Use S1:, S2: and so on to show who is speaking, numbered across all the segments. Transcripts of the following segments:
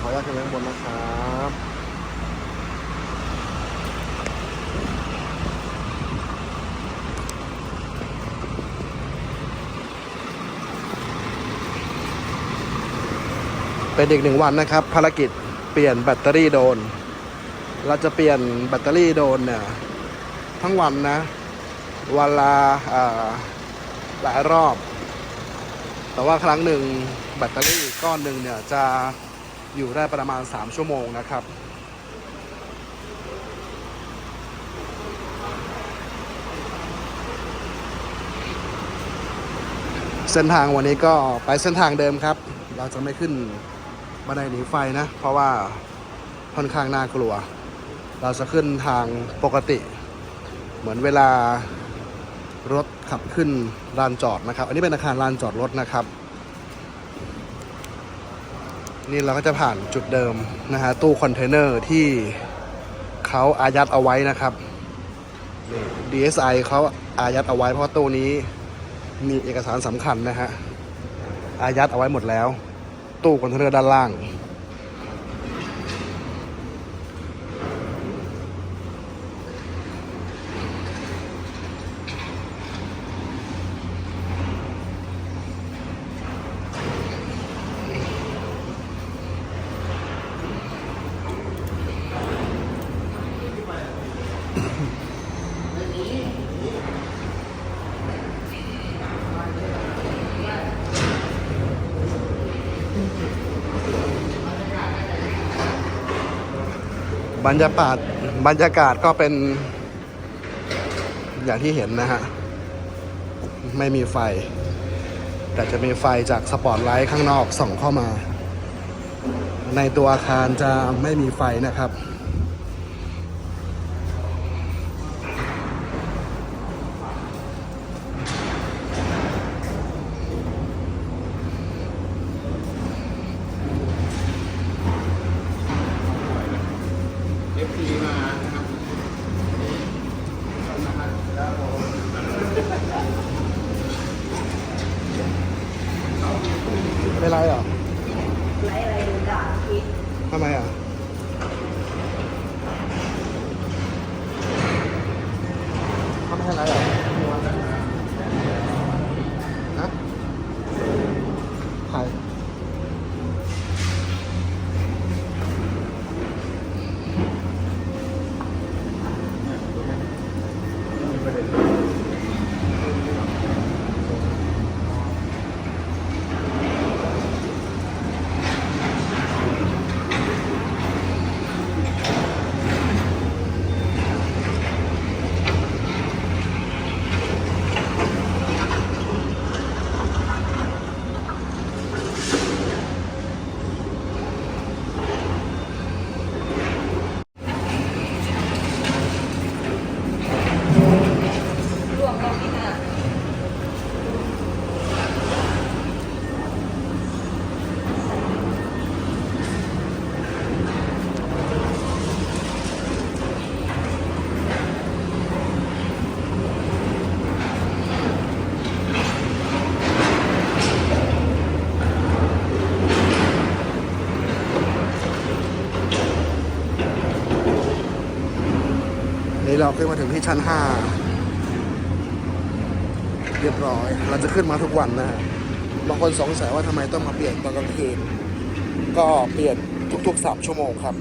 S1: ขออนุญาตขึ้นไปข้างบนนะครับเป็นอีกหนึ่งวันนะครับ ภารกิจเปลี่ยนแบตเตอรี่โดรนเราจะเปลี่ยนแบตเตอรี่โดรนเนี่ยทั้งวันนะวันละอ่าหลายรอบ แต่ว่าครั้งหนึ่งแบตเตอรี่ก้อนหนึ่งเนี่ยจะ อยู่ได้ประมาณ 3 ชั่วโมงนะครับ เส้นทางวันนี้ก็ไปเส้นทางเดิมครับ เราจะไม่ขึ้นบันไดหนีไฟนะ เพราะว่าค่อนข้างน่ากลัว เราจะขึ้นทางปกติ เหมือนเวลารถขับขึ้นลานจอดนะครับ อันนี้เป็นอาคารลานจอดรถนะครับ นี่เราก็จะผ่านจุดเดิมนะฮะตู้คอนเทนเนอร์ที่เขาอายัดเอาไว้นะครับ DSI เขาอายัดเอาไว้เพราะตู้นี้มีเอกสารสำคัญนะฮะอายัดเอาไว้หมดแล้ว ตู้คอนเทนเนอร์ด้านล่าง บรรยากาศบรรยากาศก็เป็น อย่างที่เห็นนะฮะ ไม่มีไฟ แต่จะมีไฟจากสปอตไลท์ข้างนอกส่องเข้ามา ในตัวอาคารจะไม่มีไฟนะครับ ขึ้นมาถึงที่ชั้น5เรียบร้อย เราจะขึ้นมาทุกวันนะบางคนสงสัยว่าทำไมต้องมาเปลี่ยนตอนกลางคืนก็เปลี่ยนทุกๆ3ชั่วโมงครับ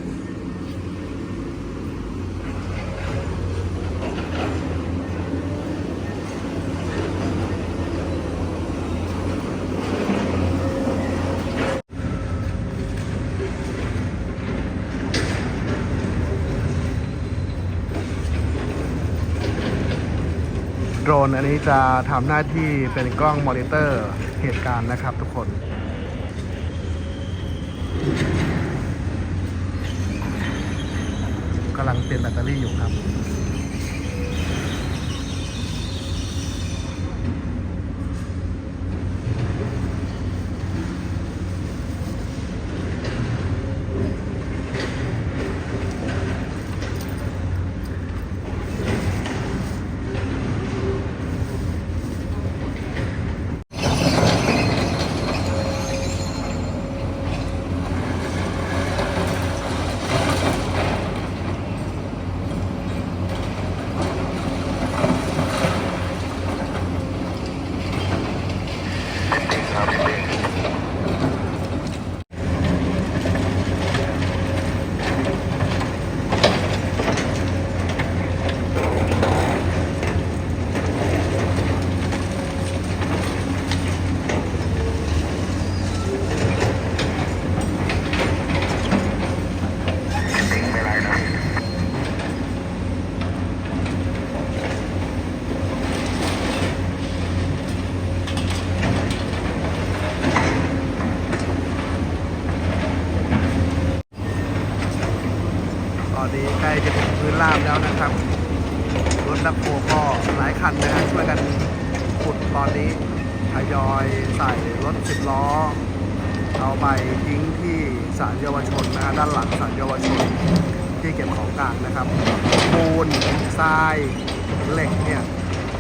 S1: นอันนี้จะทำหน้าที่เป็นกล้องมอนิเตอร์เหตุการณ์นะครับทุกคน กำลังเปลี่ยนแบตเตอรี่อยู่ครับ อนนี้ใกล้จะถึงพื้นราบแล้วนะครับ รถแบคโฮก็หลายคันนะฮะช่วยกันขุดตอนนี้ทยอยใส่รถสิบล้อ เอาไปทิ้งที่ศาลเยาวชนนะฮะด้านหลังศาลเยาวชนที่เก็บของกลางนะครับปูนทรายเหล็กเนี่ย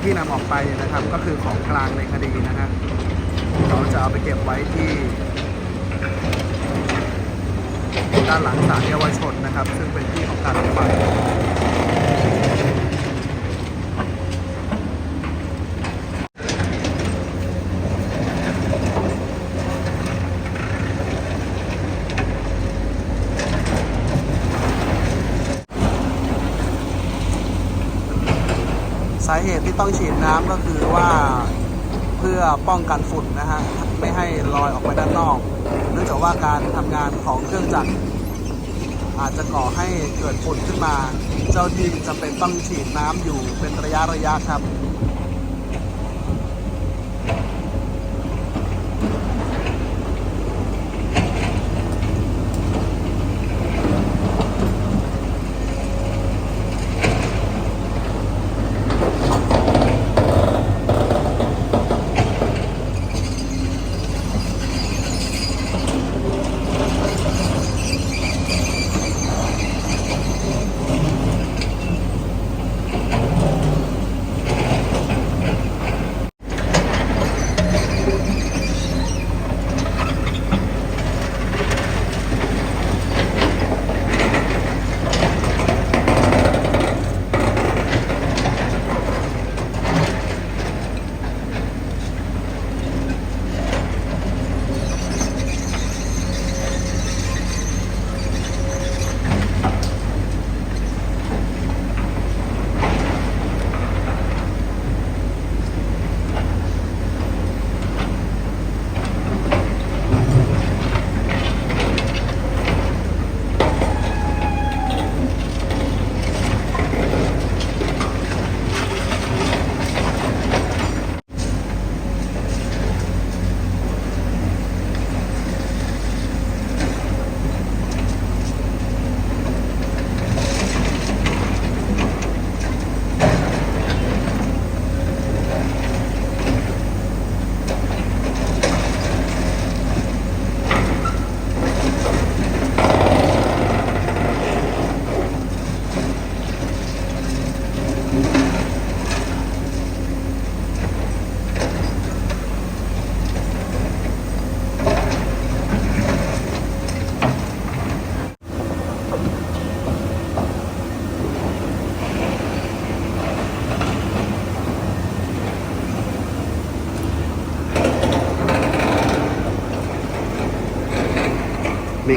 S1: ที่นำออกไปเนี่ยนะครับก็คือของกลางในคดีนะฮะเราจะเอาไปเก็บไว้ที่ ด้านหลังศาลเยาวชนนะครับ ซึ่งเป็นที่ของการรถไฟสาเหตุที่ต้องฉีดน้ำก็คือว่าเพื่อป้องกันฝุ่นนะฮะ ไม่ให้ลอยออกไปด้านนอก เนื่องจากว่าการทำงานของเครื่องจักร อาจจะก่อให้เกิดฝุ่นขึ้นมา เจ้าที่จะเป็นต้องฉีดน้ำอยู่เป็นระยะระยะครับ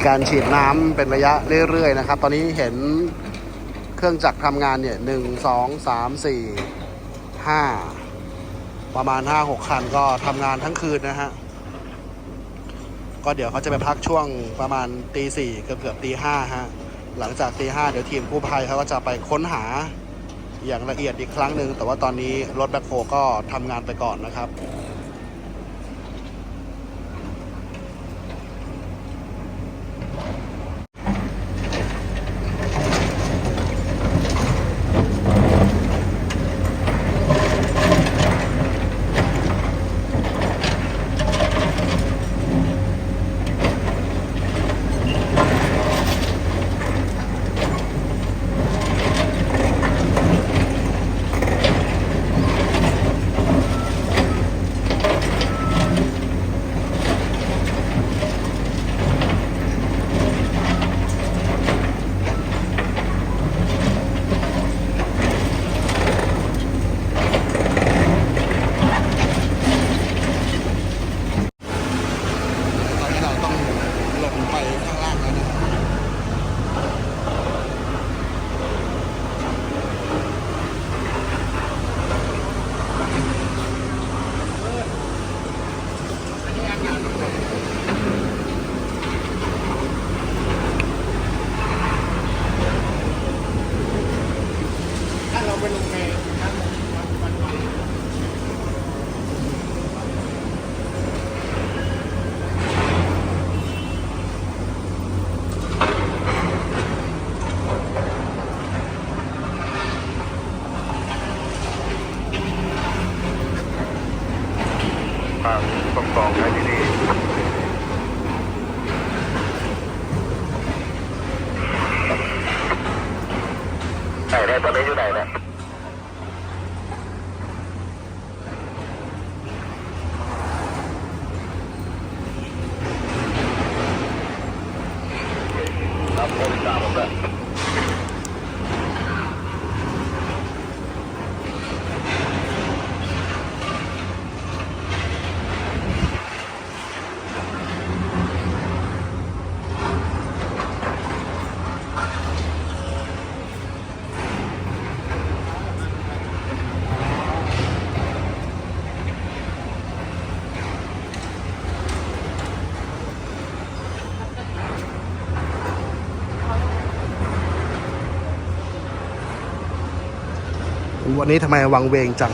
S1: มีการฉีดน้ำเป็นระยะเรื่อยๆนะครับ ตอนนี้เห็นเครื่องจักรทำงานเนี่ยหนึ่งสองสามสี่ห้าประมาณห้าหกคันก็ทำงานทั้งคืนนะฮะก็เดี๋ยวเขาจะไปพักช่วงประมาณตีสี่เกือบเกือบตีห้าฮะหลังจากตีห้าเดี๋ยวทีมกู้ภัยเขาก็จะไปค้นหาอย่างละเอียดอีกครั้งหนึ่งแต่ว่าตอนนี้รถแบ็คโฮก็ทำงานไปก่อนนะครับ วันนี้ทำไมวังเวงจัง